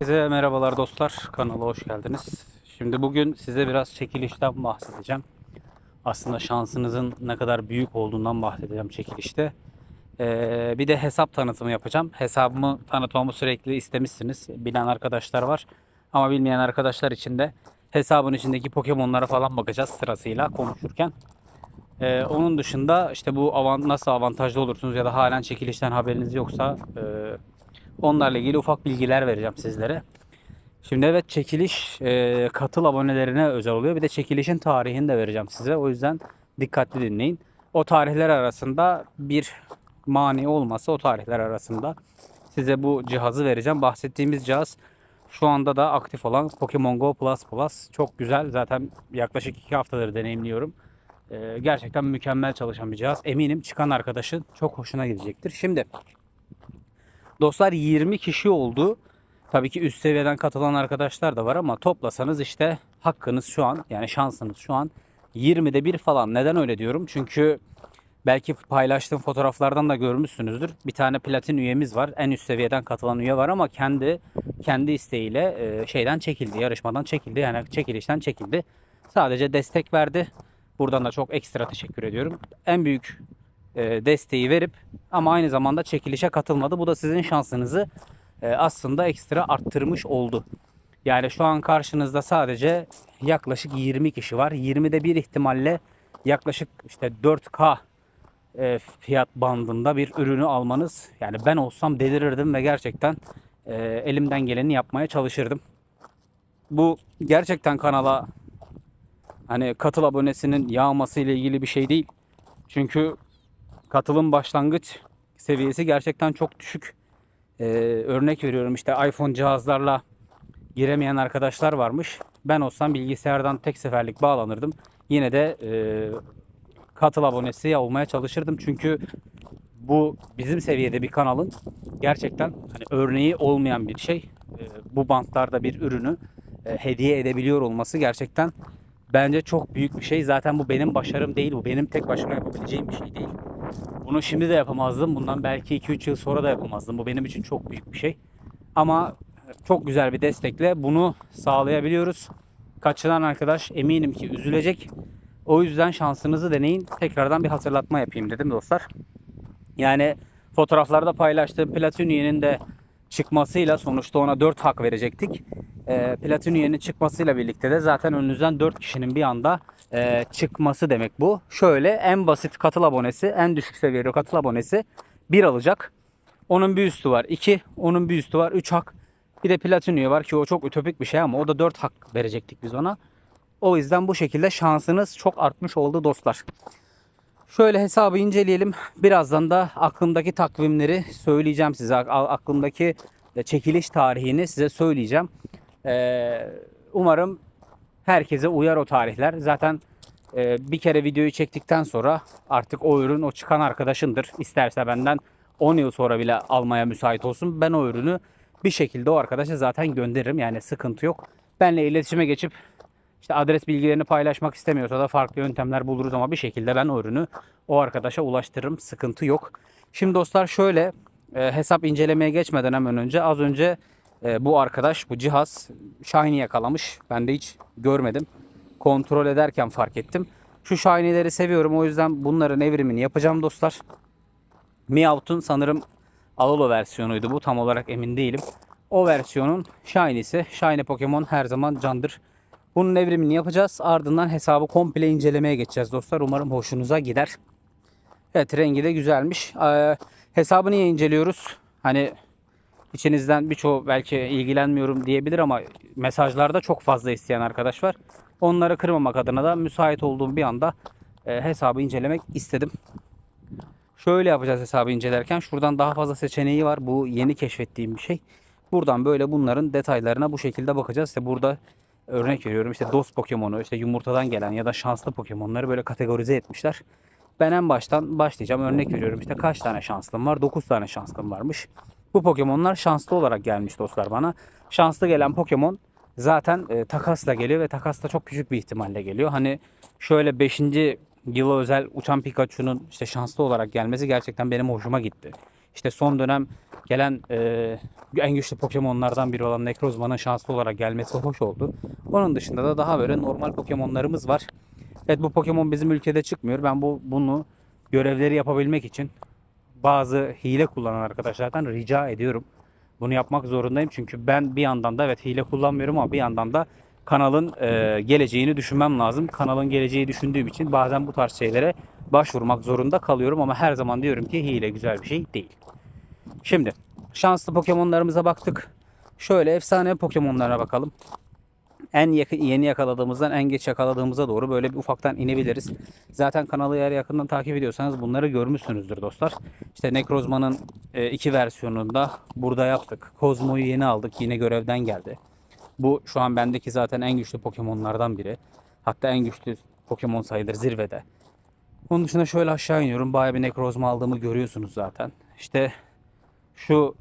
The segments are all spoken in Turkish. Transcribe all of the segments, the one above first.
Herkese merhabalar dostlar. Kanala hoş geldiniz. Şimdi bugün size biraz çekilişten bahsedeceğim. Aslında şansınızın ne kadar büyük olduğundan bahsedeceğim çekilişte. Ee, bir de hesap tanıtımı yapacağım. Hesabımı tanıtmamı sürekli istemişsiniz. Bilen arkadaşlar var. Ama bilmeyen arkadaşlar için de hesabın içindeki Pokemon'lara falan bakacağız sırasıyla konuşurken. Ee, onun dışında işte bu avan nasıl avantajlı olursunuz ya da halen çekilişten haberiniz yoksa e, onlarla ilgili ufak bilgiler vereceğim sizlere. Şimdi evet çekiliş e, katıl abonelerine özel oluyor. Bir de çekilişin tarihini de vereceğim size. O yüzden dikkatli dinleyin. O tarihler arasında bir mani olmasa o tarihler arasında size bu cihazı vereceğim. Bahsettiğimiz cihaz şu anda da aktif olan Pokemon Go Plus Plus. Çok güzel. Zaten yaklaşık 2 haftadır deneyimliyorum. E, gerçekten mükemmel çalışan bir cihaz. Eminim çıkan arkadaşın çok hoşuna gidecektir. Şimdi Dostlar 20 kişi oldu. Tabii ki üst seviyeden katılan arkadaşlar da var ama toplasanız işte hakkınız şu an yani şansınız şu an 20'de bir falan. Neden öyle diyorum? Çünkü belki paylaştığım fotoğraflardan da görmüşsünüzdür. Bir tane platin üyemiz var. En üst seviyeden katılan üye var ama kendi kendi isteğiyle e, şeyden çekildi. Yarışmadan çekildi. Yani çekilişten çekildi. Sadece destek verdi. Buradan da çok ekstra teşekkür ediyorum. En büyük desteği verip ama aynı zamanda çekilişe katılmadı. Bu da sizin şansınızı e, aslında ekstra arttırmış oldu. Yani şu an karşınızda sadece yaklaşık 20 kişi var. 20'de bir ihtimalle yaklaşık işte 4K e, fiyat bandında bir ürünü almanız. Yani ben olsam delirirdim ve gerçekten e, elimden geleni yapmaya çalışırdım. Bu gerçekten kanala hani katıl abonesinin yağması ile ilgili bir şey değil. Çünkü katılım başlangıç seviyesi gerçekten çok düşük. Ee, örnek veriyorum işte iPhone cihazlarla giremeyen arkadaşlar varmış. Ben olsam bilgisayardan tek seferlik bağlanırdım. Yine de e, katıl abonesi olmaya çalışırdım. Çünkü bu bizim seviyede bir kanalın gerçekten hani örneği olmayan bir şey. E, bu bantlarda bir ürünü e, hediye edebiliyor olması gerçekten bence çok büyük bir şey. Zaten bu benim başarım değil. Bu benim tek başıma yapabileceğim bir şey değil. Bunu şimdi de yapamazdım. Bundan belki 2-3 yıl sonra da yapamazdım. Bu benim için çok büyük bir şey. Ama çok güzel bir destekle bunu sağlayabiliyoruz. Kaçıran arkadaş eminim ki üzülecek. O yüzden şansınızı deneyin. Tekrardan bir hatırlatma yapayım dedim dostlar. Yani fotoğraflarda paylaştığım Platiniye'nin de çıkmasıyla sonuçta ona 4 hak verecektik. E, Platiniye'nin çıkmasıyla birlikte de zaten önünüzden 4 kişinin bir anda e, çıkması demek bu. Şöyle en basit katıl abonesi, en düşük seviyeli katıl abonesi 1 alacak. Onun bir üstü var 2, onun bir üstü var 3 hak. Bir de Platiniye var ki o çok ütopik bir şey ama o da 4 hak verecektik biz ona. O yüzden bu şekilde şansınız çok artmış oldu dostlar. Şöyle hesabı inceleyelim. Birazdan da aklımdaki takvimleri söyleyeceğim size. Aklımdaki çekiliş tarihini size söyleyeceğim. Ee, umarım herkese uyar o tarihler. Zaten e, bir kere videoyu çektikten sonra artık o ürün o çıkan arkadaşındır. İsterse benden 10 yıl sonra bile almaya müsait olsun. Ben o ürünü bir şekilde o arkadaşa zaten gönderirim. Yani sıkıntı yok. Benle iletişime geçip işte adres bilgilerini paylaşmak istemiyorsa da farklı yöntemler buluruz ama bir şekilde ben o ürünü o arkadaşa ulaştırırım. Sıkıntı yok. Şimdi dostlar şöyle e, hesap incelemeye geçmeden hemen önce az önce e, bu arkadaş bu cihaz Shiny yakalamış. Ben de hiç görmedim. Kontrol ederken fark ettim. Şu Shiny'leri seviyorum o yüzden bunların evrimini yapacağım dostlar. Meowth'un sanırım Alolo versiyonuydu bu tam olarak emin değilim. O versiyonun Shiny'si. Shiny Pokemon her zaman candır. Bunun evrimini yapacağız. Ardından hesabı komple incelemeye geçeceğiz dostlar. Umarım hoşunuza gider. Evet rengi de güzelmiş. Ee, hesabı niye inceliyoruz? Hani içinizden birçoğu belki ilgilenmiyorum diyebilir ama mesajlarda çok fazla isteyen arkadaş var. Onları kırmamak adına da müsait olduğum bir anda e, hesabı incelemek istedim. Şöyle yapacağız hesabı incelerken. Şuradan daha fazla seçeneği var. Bu yeni keşfettiğim bir şey. Buradan böyle bunların detaylarına bu şekilde bakacağız. İşte burada örnek veriyorum işte dost Pokemon'u işte yumurtadan gelen ya da şanslı Pokemon'ları böyle kategorize etmişler. Ben en baştan başlayacağım. Örnek veriyorum işte kaç tane şanslım var? 9 tane şanslım varmış. Bu Pokemon'lar şanslı olarak gelmiş dostlar bana. Şanslı gelen Pokemon zaten e, takasla geliyor ve takasla çok küçük bir ihtimalle geliyor. Hani şöyle 5. yıla özel uçan Pikachu'nun işte şanslı olarak gelmesi gerçekten benim hoşuma gitti. İşte son dönem gelen e, en güçlü Pokemon'lardan biri olan Necrozma'nın şanslı olarak gelmesi hoş oldu. Onun dışında da daha böyle normal Pokemon'larımız var. Evet bu Pokemon bizim ülkede çıkmıyor. Ben bu bunu görevleri yapabilmek için bazı hile kullanan arkadaşlardan rica ediyorum. Bunu yapmak zorundayım çünkü ben bir yandan da evet hile kullanmıyorum ama bir yandan da kanalın e, geleceğini düşünmem lazım. Kanalın geleceği düşündüğüm için bazen bu tarz şeylere başvurmak zorunda kalıyorum ama her zaman diyorum ki hile güzel bir şey değil. Şimdi şanslı Pokemon'larımıza baktık. Şöyle efsane Pokemon'lara bakalım. En yakın, yeni yakaladığımızdan en geç yakaladığımıza doğru böyle bir ufaktan inebiliriz. Zaten kanalı eğer yakından takip ediyorsanız bunları görmüşsünüzdür dostlar. İşte Necrozma'nın e, iki versiyonunda burada yaptık. Kozmo'yu yeni aldık. Yine görevden geldi. Bu şu an bendeki zaten en güçlü Pokemon'lardan biri. Hatta en güçlü Pokemon sayılır zirvede. Onun dışında şöyle aşağı iniyorum. Bayağı bir Necrozma aldığımı görüyorsunuz zaten. İşte şu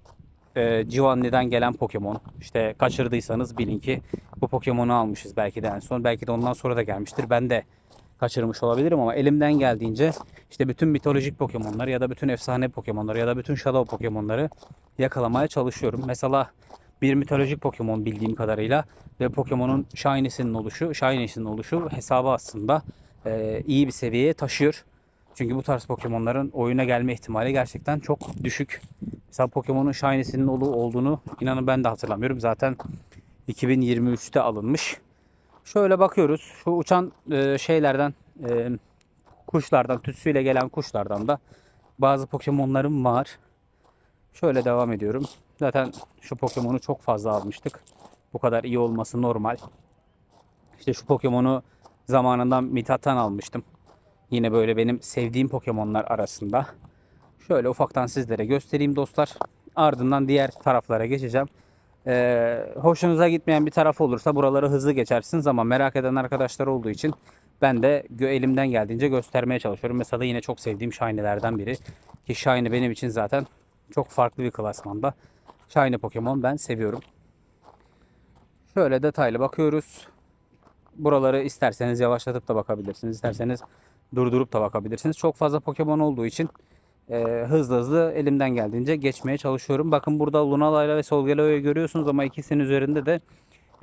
e, Giovanni'den gelen Pokemon. İşte kaçırdıysanız bilin ki bu Pokemon'u almışız belki de en son. Belki de ondan sonra da gelmiştir. Ben de kaçırmış olabilirim ama elimden geldiğince işte bütün mitolojik Pokemon'ları ya da bütün efsane Pokemon'ları ya da bütün Shadow Pokemon'ları yakalamaya çalışıyorum. Mesela bir mitolojik Pokemon bildiğim kadarıyla ve Pokemon'un Shiny'sinin oluşu, Shiny'sinin oluşu hesabı aslında e, iyi bir seviyeye taşıyor. Çünkü bu tarz Pokemon'ların oyuna gelme ihtimali gerçekten çok düşük. Mesela Pokemon'un Shiny'sinin olu olduğunu inanın ben de hatırlamıyorum. Zaten 2023'te alınmış. Şöyle bakıyoruz. Şu uçan e, şeylerden, e, kuşlardan, tütsüyle gelen kuşlardan da bazı Pokemon'larım var. Şöyle devam ediyorum. Zaten şu Pokemon'u çok fazla almıştık. Bu kadar iyi olması normal. İşte şu Pokemon'u zamanından Mithat'tan almıştım. Yine böyle benim sevdiğim Pokemon'lar arasında. Şöyle ufaktan sizlere göstereyim dostlar. Ardından diğer taraflara geçeceğim. Ee, hoşunuza gitmeyen bir taraf olursa buraları hızlı geçersiniz ama merak eden arkadaşlar olduğu için ben de elimden geldiğince göstermeye çalışıyorum. Mesela yine çok sevdiğim Shiny'lerden biri. Ki Shiny benim için zaten çok farklı bir klasmanda. Shiny Pokemon ben seviyorum. Şöyle detaylı bakıyoruz. Buraları isterseniz yavaşlatıp da bakabilirsiniz. İsterseniz durdurup da bakabilirsiniz. Çok fazla Pokemon olduğu için e, hızlı hızlı elimden geldiğince geçmeye çalışıyorum. Bakın burada Lunalayla ve Solgalo'yu görüyorsunuz ama ikisinin üzerinde de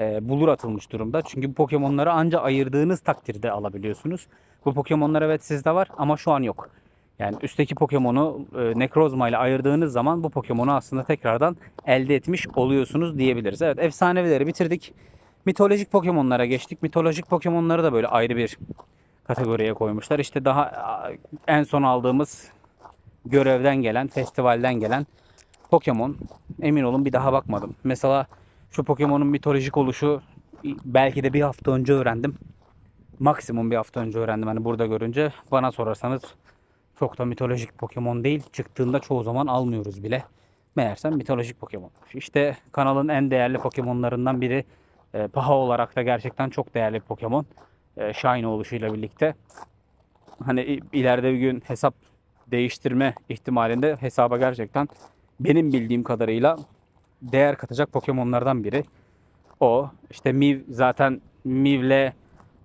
e, bulur atılmış durumda. Çünkü bu Pokemon'ları anca ayırdığınız takdirde alabiliyorsunuz. Bu Pokemon'lar evet sizde var ama şu an yok. Yani üstteki Pokemon'u e, Necrozma ile ayırdığınız zaman bu Pokemon'u aslında tekrardan elde etmiş oluyorsunuz diyebiliriz. Evet efsanevileri bitirdik. Mitolojik Pokemon'lara geçtik. Mitolojik Pokemon'ları da böyle ayrı bir kategoriye koymuşlar. İşte daha en son aldığımız görevden gelen, festivalden gelen Pokemon. Emin olun bir daha bakmadım. Mesela şu Pokemon'un mitolojik oluşu belki de bir hafta önce öğrendim. Maksimum bir hafta önce öğrendim hani burada görünce. Bana sorarsanız çok da mitolojik Pokemon değil. Çıktığında çoğu zaman almıyoruz bile. Meğersem mitolojik Pokemon. İşte kanalın en değerli Pokemon'larından biri. E, paha olarak da gerçekten çok değerli Pokemon. E, Shiny oluşuyla birlikte. Hani ileride bir gün hesap değiştirme ihtimalinde hesaba gerçekten benim bildiğim kadarıyla değer katacak Pokemon'lardan biri. O işte Miv zaten Miv'le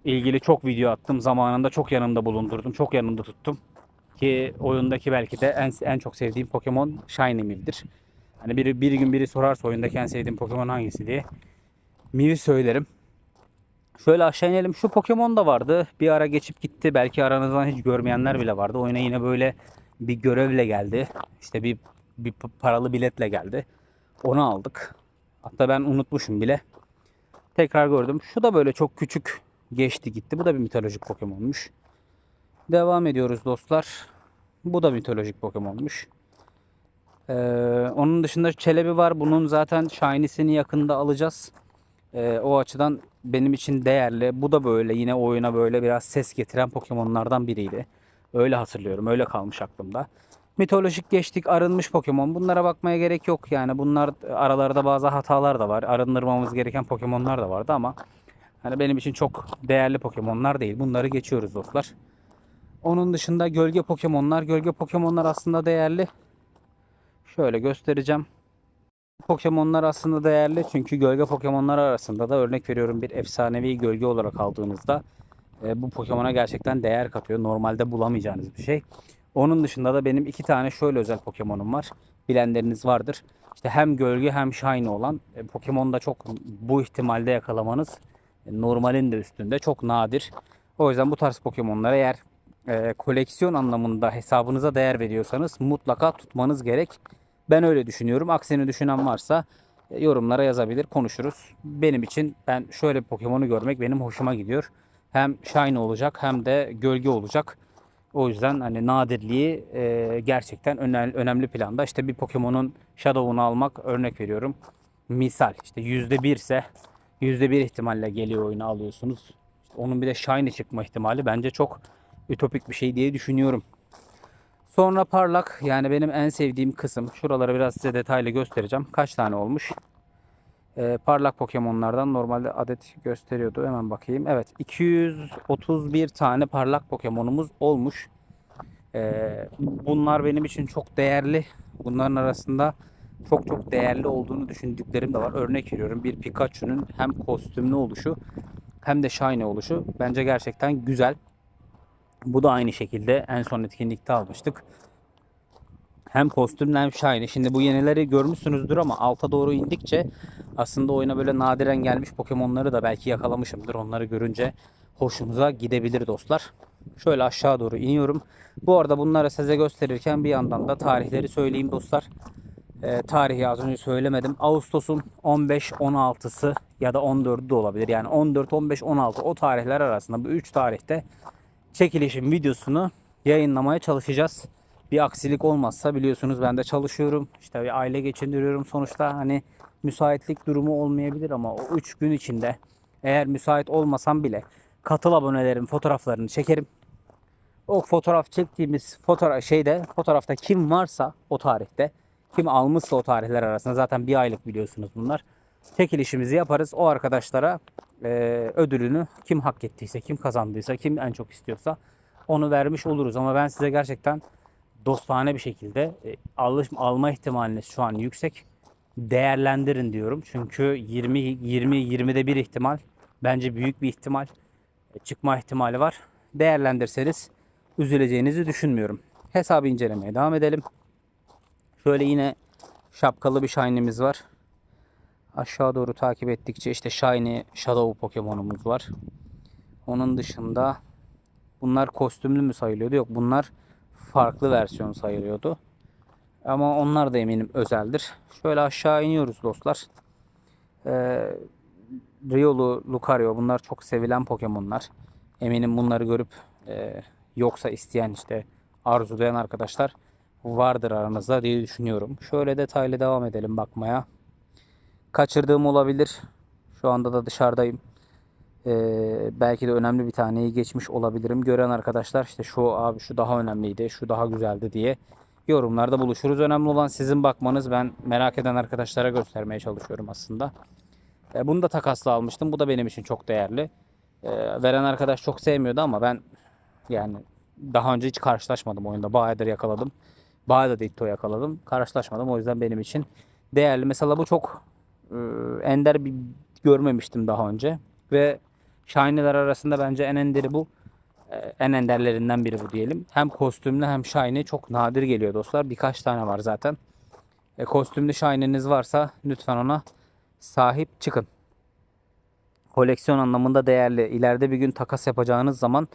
ilgili çok video attım. Zamanında çok yanımda bulundurdum. Çok yanımda tuttum. Ki oyundaki belki de en, en çok sevdiğim Pokemon Shiny Miv'dir. Hani biri, bir gün biri sorarsa oyundaki en sevdiğim Pokemon hangisi diye. Miv'i söylerim. Şöyle aşağı inelim. Şu Pokemon da vardı. Bir ara geçip gitti. Belki aranızdan hiç görmeyenler bile vardı. Oyuna yine böyle bir görevle geldi. İşte bir, bir paralı biletle geldi. Onu aldık. Hatta ben unutmuşum bile. Tekrar gördüm. Şu da böyle çok küçük geçti gitti. Bu da bir mitolojik Pokemon'muş. Devam ediyoruz dostlar. Bu da mitolojik Pokemon'muş. Ee, onun dışında Çelebi var. Bunun zaten Shiny'sini yakında alacağız. Ee, o açıdan benim için değerli. Bu da böyle yine oyuna böyle biraz ses getiren Pokemon'lardan biriydi. Öyle hatırlıyorum. Öyle kalmış aklımda. Mitolojik geçtik, arınmış Pokemon. Bunlara bakmaya gerek yok. Yani bunlar aralarda bazı hatalar da var. Arındırmamız gereken Pokemon'lar da vardı ama hani benim için çok değerli Pokemon'lar değil. Bunları geçiyoruz dostlar. Onun dışında gölge Pokemon'lar. Gölge Pokemon'lar aslında değerli. Şöyle göstereceğim. Pokemon'lar aslında değerli çünkü gölge Pokemon'lar arasında da örnek veriyorum bir efsanevi gölge olarak aldığınızda e, bu Pokemon'a gerçekten değer katıyor. Normalde bulamayacağınız bir şey. Onun dışında da benim iki tane şöyle özel Pokemon'um var. bilenleriniz vardır. İşte hem gölge hem shiny olan e, Pokemon'da çok bu ihtimalde yakalamanız e, normalin de üstünde çok nadir. O yüzden bu tarz Pokemon'lara eğer e, koleksiyon anlamında hesabınıza değer veriyorsanız mutlaka tutmanız gerek. Ben öyle düşünüyorum. Aksini düşünen varsa e, yorumlara yazabilir, konuşuruz. Benim için ben şöyle Pokemon'u görmek benim hoşuma gidiyor. Hem shiny olacak hem de gölge olacak. O yüzden hani nadirliği e, gerçekten önemli, önemli planda. İşte bir Pokemon'un Shadow'unu almak örnek veriyorum. Misal işte %1 ise %1 ihtimalle geliyor oyunu alıyorsunuz. İşte onun bir de shiny çıkma ihtimali bence çok ütopik bir şey diye düşünüyorum. Sonra parlak yani benim en sevdiğim kısım. Şuraları biraz size detaylı göstereceğim. Kaç tane olmuş? Ee, parlak Pokemon'lardan normalde adet gösteriyordu. Hemen bakayım. Evet 231 tane parlak Pokemon'umuz olmuş. Ee, bunlar benim için çok değerli. Bunların arasında çok çok değerli olduğunu düşündüklerim de var. Örnek veriyorum bir Pikachu'nun hem kostümlü oluşu hem de shiny oluşu bence gerçekten güzel. Bu da aynı şekilde en son etkinlikte almıştık. Hem kostümle hem shiny. Şimdi bu yenileri görmüşsünüzdür ama alta doğru indikçe aslında oyuna böyle nadiren gelmiş Pokemon'ları da belki yakalamışımdır. Onları görünce hoşunuza gidebilir dostlar. Şöyle aşağı doğru iniyorum. Bu arada bunları size gösterirken bir yandan da tarihleri söyleyeyim dostlar. Ee, tarihi az önce söylemedim. Ağustos'un 15-16'sı ya da 14'ü de olabilir. Yani 14, 15, 16 o tarihler arasında bu 3 tarihte çekilişin videosunu yayınlamaya çalışacağız. Bir aksilik olmazsa biliyorsunuz ben de çalışıyorum. İşte bir aile geçindiriyorum. Sonuçta hani müsaitlik durumu olmayabilir ama o 3 gün içinde eğer müsait olmasam bile katıl abonelerin fotoğraflarını çekerim. O fotoğraf çektiğimiz fotoğraf şeyde fotoğrafta kim varsa o tarihte kim almışsa o tarihler arasında zaten bir aylık biliyorsunuz bunlar. Çekilişimizi yaparız. O arkadaşlara e, ödülünü kim hak ettiyse, kim kazandıysa, kim en çok istiyorsa onu vermiş oluruz. Ama ben size gerçekten dostane bir şekilde e, alış, alma ihtimaliniz şu an yüksek. Değerlendirin diyorum. Çünkü 20 20 20'de bir ihtimal bence büyük bir ihtimal e, çıkma ihtimali var. Değerlendirseniz üzüleceğinizi düşünmüyorum. Hesabı incelemeye devam edelim. Şöyle yine şapkalı bir shiny'miz var. Aşağı doğru takip ettikçe işte shiny shadow Pokemon'umuz var. Onun dışında bunlar kostümlü mü sayılıyordu? Yok bunlar farklı versiyon sayılıyordu. Ama onlar da eminim özeldir. Şöyle aşağı iniyoruz dostlar. Ee, Riolu, Lucario bunlar çok sevilen Pokemon'lar. Eminim bunları görüp e, yoksa isteyen işte arzulayan arkadaşlar vardır aranızda diye düşünüyorum. Şöyle detaylı devam edelim bakmaya. Kaçırdığım olabilir. Şu anda da dışarıdayım. Ee, belki de önemli bir taneyi geçmiş olabilirim. Gören arkadaşlar işte şu abi şu daha önemliydi, şu daha güzeldi diye yorumlarda buluşuruz. Önemli olan sizin bakmanız. Ben merak eden arkadaşlara göstermeye çalışıyorum aslında. Ee, bunu da takasla almıştım. Bu da benim için çok değerli. Ee, veren arkadaş çok sevmiyordu ama ben yani daha önce hiç karşılaşmadım oyunda. Bayağıdır yakaladım. Bayağıdır Ditto yakaladım. Karşılaşmadım. O yüzden benim için değerli. Mesela bu çok ender bir görmemiştim daha önce. Ve Shiny'ler arasında bence en enderi bu. Ee, En enderlerinden biri bu diyelim. Hem kostümlü hem shiny çok nadir geliyor dostlar. Birkaç tane var zaten. E, kostümlü shiny'niz varsa lütfen ona sahip çıkın. Koleksiyon anlamında değerli. İleride bir gün takas yapacağınız zaman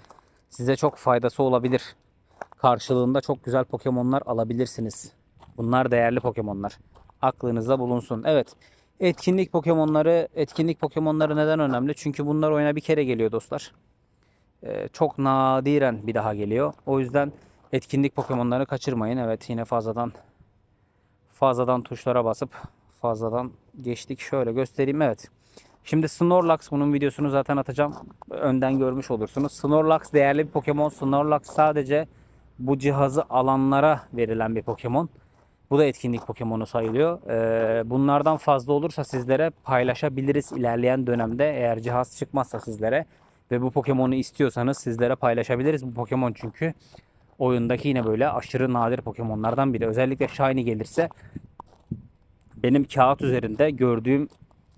size çok faydası olabilir. Karşılığında çok güzel Pokemon'lar alabilirsiniz. Bunlar değerli Pokemon'lar. Aklınızda bulunsun. Evet. Etkinlik Pokemon'ları, etkinlik Pokemon'ları neden önemli? Çünkü bunlar oyuna bir kere geliyor dostlar. Ee, çok nadiren bir daha geliyor. O yüzden etkinlik Pokemon'ları kaçırmayın. Evet yine fazladan fazladan tuşlara basıp fazladan geçtik. Şöyle göstereyim. Evet. Şimdi Snorlax bunun videosunu zaten atacağım. Önden görmüş olursunuz. Snorlax değerli bir Pokemon. Snorlax sadece bu cihazı alanlara verilen bir Pokemon. Bu da etkinlik Pokemon'u sayılıyor. Ee, bunlardan fazla olursa sizlere paylaşabiliriz ilerleyen dönemde. Eğer cihaz çıkmazsa sizlere ve bu Pokemon'u istiyorsanız sizlere paylaşabiliriz. Bu Pokemon çünkü oyundaki yine böyle aşırı nadir Pokemon'lardan biri. Özellikle Shiny gelirse benim kağıt üzerinde gördüğüm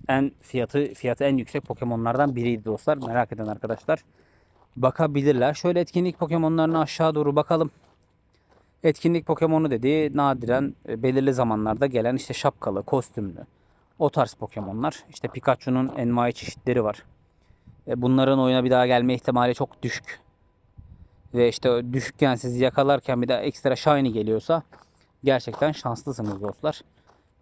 en fiyatı fiyatı en yüksek Pokemon'lardan biriydi dostlar. Merak eden arkadaşlar bakabilirler. Şöyle etkinlik Pokemon'larına aşağı doğru bakalım. Etkinlik Pokemon'u dediği nadiren e, belirli zamanlarda gelen işte şapkalı, kostümlü o tarz Pokemon'lar. İşte Pikachu'nun envai çeşitleri var. E, Bunların oyuna bir daha gelme ihtimali çok düşük. Ve işte düşükken sizi yakalarken bir de ekstra shiny geliyorsa gerçekten şanslısınız dostlar.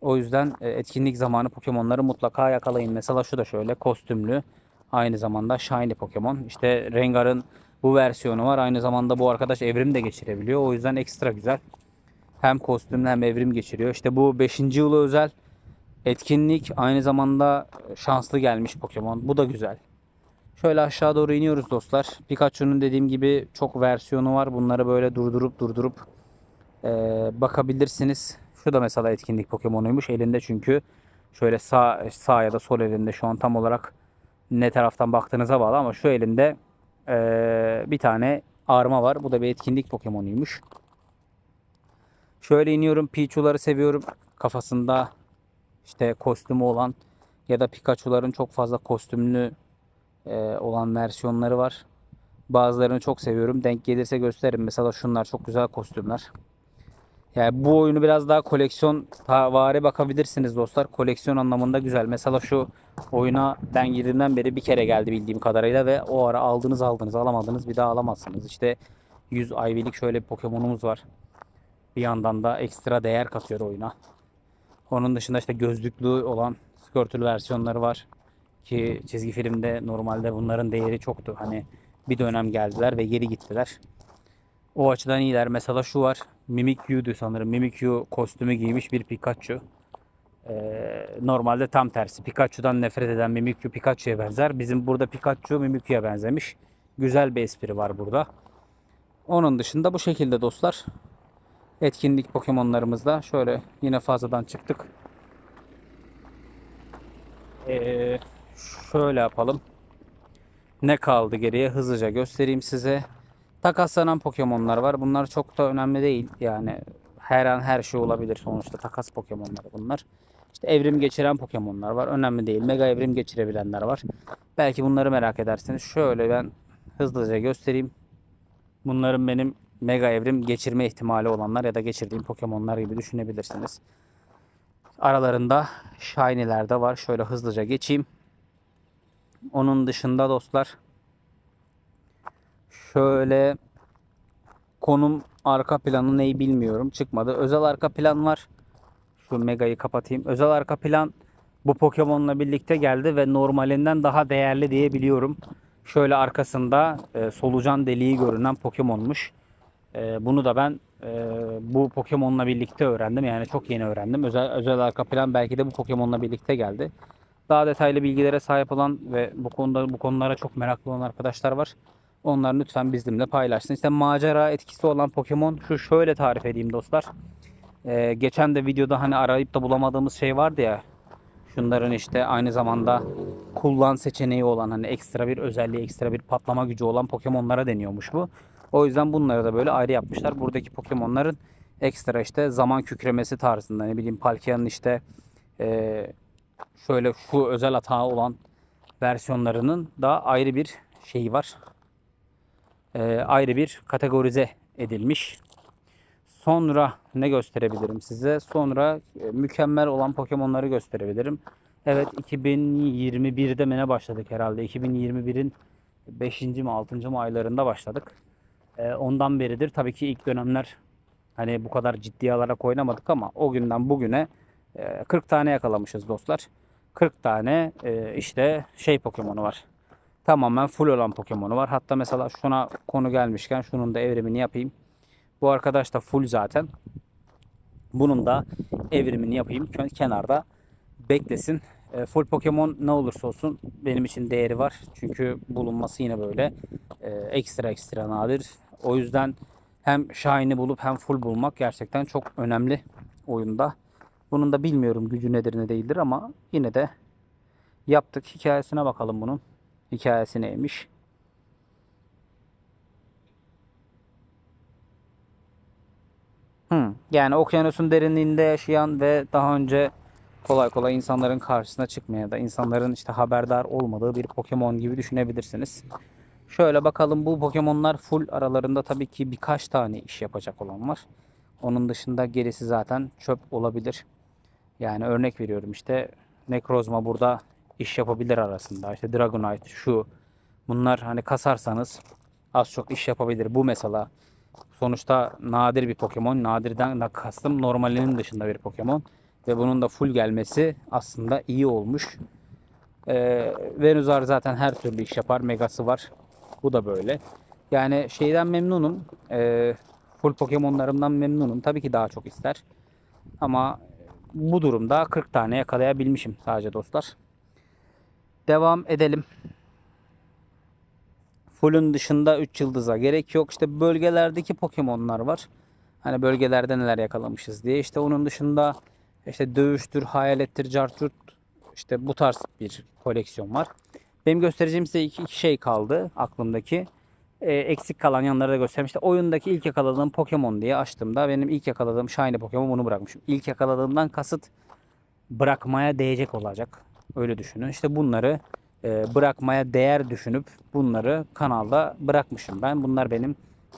O yüzden e, etkinlik zamanı Pokemon'ları mutlaka yakalayın. Mesela şu da şöyle kostümlü. Aynı zamanda shiny Pokemon. İşte Rengar'ın bu versiyonu var. Aynı zamanda bu arkadaş evrim de geçirebiliyor. O yüzden ekstra güzel. Hem kostümlü hem evrim geçiriyor. İşte bu 5. yılı özel etkinlik aynı zamanda şanslı gelmiş Pokemon. Bu da güzel. Şöyle aşağı doğru iniyoruz dostlar. Pikachu'nun dediğim gibi çok versiyonu var. Bunları böyle durdurup durdurup e, bakabilirsiniz. Şu da mesela etkinlik Pokemon'uymuş. Elinde çünkü şöyle sağ, sağ ya da sol elinde şu an tam olarak ne taraftan baktığınıza bağlı ama şu elinde e, bir tane arma var. Bu da bir etkinlik Pokemon'uymuş. Şöyle iniyorum. Pichu'ları seviyorum. Kafasında işte kostümü olan ya da Pikachu'ların çok fazla kostümlü e, olan versiyonları var. Bazılarını çok seviyorum. Denk gelirse gösteririm. Mesela şunlar çok güzel kostümler. Yani bu oyunu biraz daha koleksiyon vari bakabilirsiniz dostlar. Koleksiyon anlamında güzel. Mesela şu oyuna ben girdiğimden beri bir kere geldi bildiğim kadarıyla ve o ara aldınız aldınız alamadınız bir daha alamazsınız. İşte 100 Ivy'lik şöyle bir Pokemon'umuz var. Bir yandan da ekstra değer katıyor oyuna. Onun dışında işte gözlüklü olan Squirtle versiyonları var. Ki çizgi filmde normalde bunların değeri çoktu. Hani bir dönem geldiler ve geri gittiler. O açıdan iyiler. Mesela şu var. Mimikyu'du sanırım. Mimikyu kostümü giymiş bir Pikachu. Ee, normalde tam tersi. Pikachu'dan nefret eden Mimikyu Pikachu'ya benzer. Bizim burada Pikachu Mimikyu'ya benzemiş. Güzel bir espri var burada. Onun dışında bu şekilde dostlar. Etkinlik Pokemon'larımızda şöyle yine fazladan çıktık. Ee, şöyle yapalım. Ne kaldı geriye hızlıca göstereyim size. Takaslanan Pokemon'lar var. Bunlar çok da önemli değil. Yani her an her şey olabilir sonuçta. Takas Pokemon'ları bunlar. İşte evrim geçiren Pokemon'lar var. Önemli değil. Mega evrim geçirebilenler var. Belki bunları merak edersiniz. Şöyle ben hızlıca göstereyim. Bunların benim mega evrim geçirme ihtimali olanlar ya da geçirdiğim Pokemon'lar gibi düşünebilirsiniz. Aralarında Shiny'ler de var. Şöyle hızlıca geçeyim. Onun dışında dostlar şöyle konum arka planı neyi bilmiyorum. Çıkmadı. Özel arka plan var. Şu Mega'yı kapatayım. Özel arka plan bu Pokemon'la birlikte geldi ve normalinden daha değerli diye biliyorum. Şöyle arkasında e, solucan deliği görünen Pokemon'muş. E, bunu da ben e, bu Pokemon'la birlikte öğrendim. Yani çok yeni öğrendim. Özel, özel arka plan belki de bu Pokemon'la birlikte geldi. Daha detaylı bilgilere sahip olan ve bu konuda bu konulara çok meraklı olan arkadaşlar var. Onlar lütfen bizimle paylaşsın. İşte macera etkisi olan Pokemon şu şöyle tarif edeyim dostlar. Ee, geçen de videoda hani arayıp da bulamadığımız şey vardı ya. Şunların işte aynı zamanda kullan seçeneği olan hani ekstra bir özelliği, ekstra bir patlama gücü olan Pokemon'lara deniyormuş bu. O yüzden bunları da böyle ayrı yapmışlar. Buradaki Pokemon'ların ekstra işte zaman kükremesi tarzında ne bileyim Palkia'nın işte e, şöyle şu özel hata olan versiyonlarının da ayrı bir şeyi var. E, ayrı bir kategorize edilmiş. Sonra ne gösterebilirim size? Sonra e, mükemmel olan Pokemon'ları gösterebilirim. Evet 2021'de mi ne başladık herhalde? 2021'in 5. mi 6. mı aylarında başladık. E, ondan beridir tabii ki ilk dönemler hani bu kadar ciddiye alarak oynamadık ama o günden bugüne e, 40 tane yakalamışız dostlar. 40 tane işte şey Pokemon'u var. Tamamen full olan Pokemon'u var. Hatta mesela şuna konu gelmişken şunun da evrimini yapayım. Bu arkadaş da full zaten. Bunun da evrimini yapayım. Kenarda beklesin. E, full Pokemon ne olursa olsun benim için değeri var. Çünkü bulunması yine böyle e, ekstra ekstra nadir. O yüzden hem Shine'i bulup hem full bulmak gerçekten çok önemli oyunda. Bunun da bilmiyorum gücü nedir ne değildir ama yine de yaptık. Hikayesine bakalım bunun. Hikayesi neymiş? Hmm, yani okyanusun derinliğinde yaşayan ve daha önce kolay kolay insanların karşısına çıkmayan da insanların işte haberdar olmadığı bir Pokemon gibi düşünebilirsiniz. Şöyle bakalım bu Pokemon'lar full aralarında tabii ki birkaç tane iş yapacak olan var. Onun dışında gerisi zaten çöp olabilir. Yani örnek veriyorum işte Necrozma burada iş yapabilir arasında. İşte Dragonite şu bunlar hani kasarsanız az çok iş yapabilir. Bu mesela sonuçta nadir bir Pokemon. Nadirden de kastım normalinin dışında bir Pokemon. Ve bunun da full gelmesi aslında iyi olmuş. Ee, Venuzar zaten her türlü iş yapar. Megası var. Bu da böyle. Yani şeyden memnunum. Ee, full Pokemon'larımdan memnunum. Tabii ki daha çok ister. Ama bu durumda 40 tane yakalayabilmişim sadece dostlar. Devam edelim. Full'ün dışında 3 yıldıza gerek yok. İşte bölgelerdeki Pokemon'lar var. Hani bölgelerde neler yakalamışız diye. İşte onun dışında işte dövüştür, hayalettir, cartürt işte bu tarz bir koleksiyon var. Benim göstereceğim size iki, iki şey kaldı aklımdaki. Ee, eksik kalan yanları da göstereyim. İşte oyundaki ilk yakaladığım Pokemon diye açtığımda benim ilk yakaladığım Shiny Pokemon bunu bırakmışım. İlk yakaladığımdan kasıt bırakmaya değecek olacak. Öyle düşünün. İşte bunları e, bırakmaya değer düşünüp bunları kanalda bırakmışım ben. Bunlar benim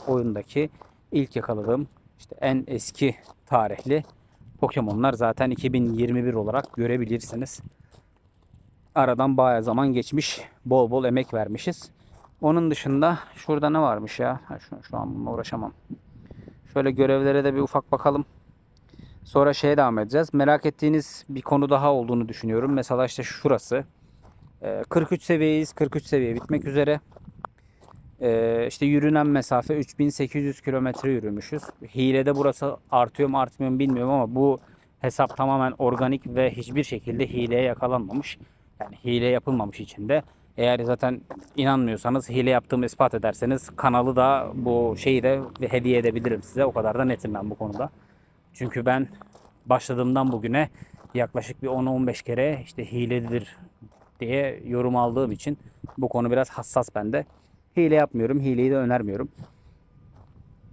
oyundaki ilk yakaladığım işte en eski tarihli Pokemon'lar zaten 2021 olarak görebilirsiniz. Aradan bayağı zaman geçmiş. Bol bol emek vermişiz. Onun dışında şurada ne varmış ya? Ha, şu, şu an bununla uğraşamam. Şöyle görevlere de bir ufak bakalım. Sonra şeye devam edeceğiz. Merak ettiğiniz bir konu daha olduğunu düşünüyorum. Mesela işte şurası. Ee, 43 seviyeyiz. 43 seviye bitmek üzere. Ee, işte yürünen mesafe 3800 kilometre yürümüşüz. Hilede burası artıyor mu artmıyor mu bilmiyorum ama bu hesap tamamen organik ve hiçbir şekilde hileye yakalanmamış. Yani hile yapılmamış içinde. Eğer zaten inanmıyorsanız hile yaptığımı ispat ederseniz kanalı da bu şeyi de hediye edebilirim size. O kadar da netim ben bu konuda. Çünkü ben başladığımdan bugüne yaklaşık bir 10-15 kere işte hiledir diye yorum aldığım için bu konu biraz hassas bende. Hile yapmıyorum. Hileyi de önermiyorum.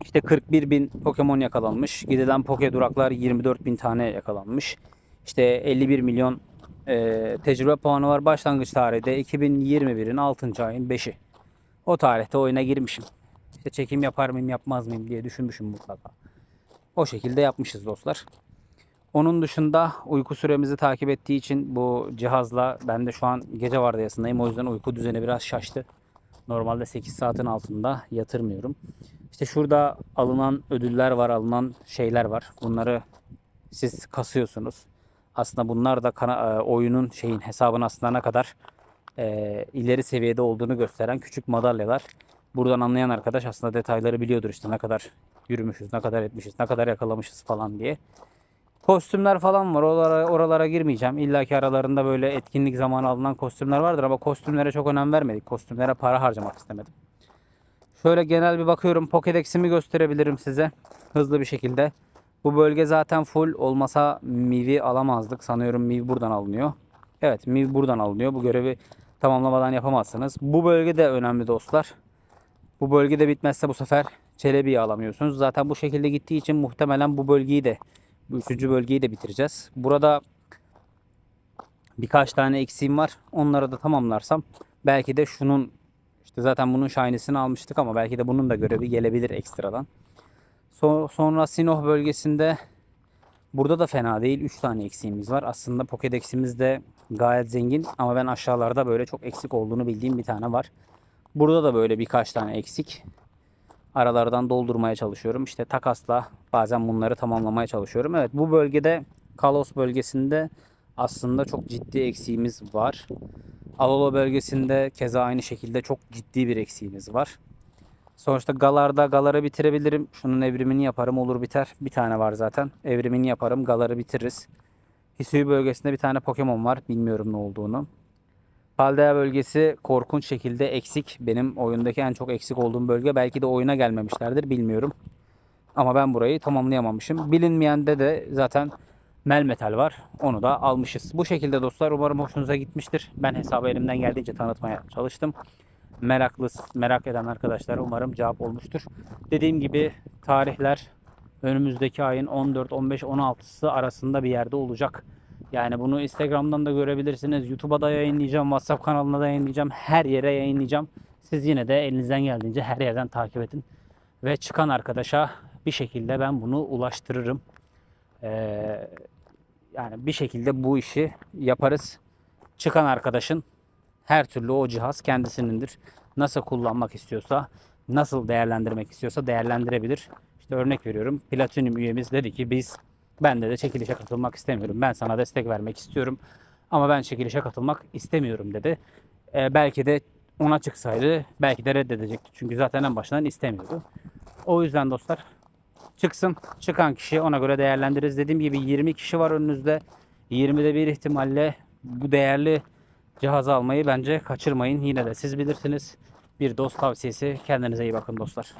İşte 41 bin Pokemon yakalanmış. Gidilen Poke duraklar 24 bin tane yakalanmış. İşte 51 milyon e, tecrübe puanı var. Başlangıç tarihi de 2021'in 6. ayın 5'i. O tarihte oyuna girmişim. İşte çekim yapar mıyım yapmaz mıyım diye düşünmüşüm mutlaka. O şekilde yapmışız dostlar. Onun dışında uyku süremizi takip ettiği için bu cihazla ben de şu an gece vardiyasındayım. O yüzden uyku düzeni biraz şaştı. Normalde 8 saatin altında yatırmıyorum. İşte şurada alınan ödüller var, alınan şeyler var. Bunları siz kasıyorsunuz. Aslında bunlar da e, oyunun şeyin hesabın aslında ne kadar e, ileri seviyede olduğunu gösteren küçük madalyalar. Buradan anlayan arkadaş aslında detayları biliyordur işte ne kadar yürümüşüz, ne kadar etmişiz, ne kadar yakalamışız falan diye. Kostümler falan var. Oralara, oralara girmeyeceğim. İlla ki aralarında böyle etkinlik zamanı alınan kostümler vardır ama kostümlere çok önem vermedik. Kostümlere para harcamak istemedim. Şöyle genel bir bakıyorum. Pokédex'imi gösterebilirim size. Hızlı bir şekilde. Bu bölge zaten full olmasa Miv'i alamazdık. Sanıyorum Miv buradan alınıyor. Evet Miv buradan alınıyor. Bu görevi tamamlamadan yapamazsınız. Bu bölge de önemli dostlar. Bu bölgede bitmezse bu sefer Çelebi'yi alamıyorsunuz. Zaten bu şekilde gittiği için muhtemelen bu bölgeyi de bu üçüncü bölgeyi de bitireceğiz. Burada birkaç tane eksiğim var. Onları da tamamlarsam belki de şunun işte zaten bunun shiny'sini almıştık ama belki de bunun da görevi gelebilir ekstradan. So- sonra Sinoh bölgesinde burada da fena değil. 3 tane eksiğimiz var. Aslında Pokédex'imiz de gayet zengin ama ben aşağılarda böyle çok eksik olduğunu bildiğim bir tane var. Burada da böyle birkaç tane eksik aralardan doldurmaya çalışıyorum. İşte takasla bazen bunları tamamlamaya çalışıyorum. Evet bu bölgede Kalos bölgesinde aslında çok ciddi eksiğimiz var. Alolo bölgesinde keza aynı şekilde çok ciddi bir eksiğimiz var. Sonuçta Galar'da Galar'ı bitirebilirim. Şunun evrimini yaparım olur biter. Bir tane var zaten. Evrimini yaparım Galar'ı bitiririz. Hisui bölgesinde bir tane Pokemon var. Bilmiyorum ne olduğunu. Paldea bölgesi korkunç şekilde eksik. Benim oyundaki en çok eksik olduğum bölge. Belki de oyuna gelmemişlerdir bilmiyorum. Ama ben burayı tamamlayamamışım. Bilinmeyende de zaten Melmetal var. Onu da almışız. Bu şekilde dostlar umarım hoşunuza gitmiştir. Ben hesabı elimden geldiğince tanıtmaya çalıştım. Meraklı, merak eden arkadaşlar umarım cevap olmuştur. Dediğim gibi tarihler önümüzdeki ayın 14, 15, 16'sı arasında bir yerde olacak. Yani bunu Instagram'dan da görebilirsiniz. YouTube'a da yayınlayacağım. WhatsApp kanalına da yayınlayacağım. Her yere yayınlayacağım. Siz yine de elinizden geldiğince her yerden takip edin. Ve çıkan arkadaşa bir şekilde ben bunu ulaştırırım. Ee, yani bir şekilde bu işi yaparız. Çıkan arkadaşın her türlü o cihaz kendisinindir. Nasıl kullanmak istiyorsa, nasıl değerlendirmek istiyorsa değerlendirebilir. İşte örnek veriyorum. Platinum üyemiz dedi ki biz ben de, de çekilişe katılmak istemiyorum. Ben sana destek vermek istiyorum. Ama ben çekilişe katılmak istemiyorum dedi. Ee, belki de ona çıksaydı belki de reddedecekti. Çünkü zaten en başından istemiyordu. O yüzden dostlar çıksın. Çıkan kişi ona göre değerlendiririz. Dediğim gibi 20 kişi var önünüzde. 20'de bir ihtimalle bu değerli cihazı almayı bence kaçırmayın. Yine de siz bilirsiniz. Bir dost tavsiyesi. Kendinize iyi bakın dostlar.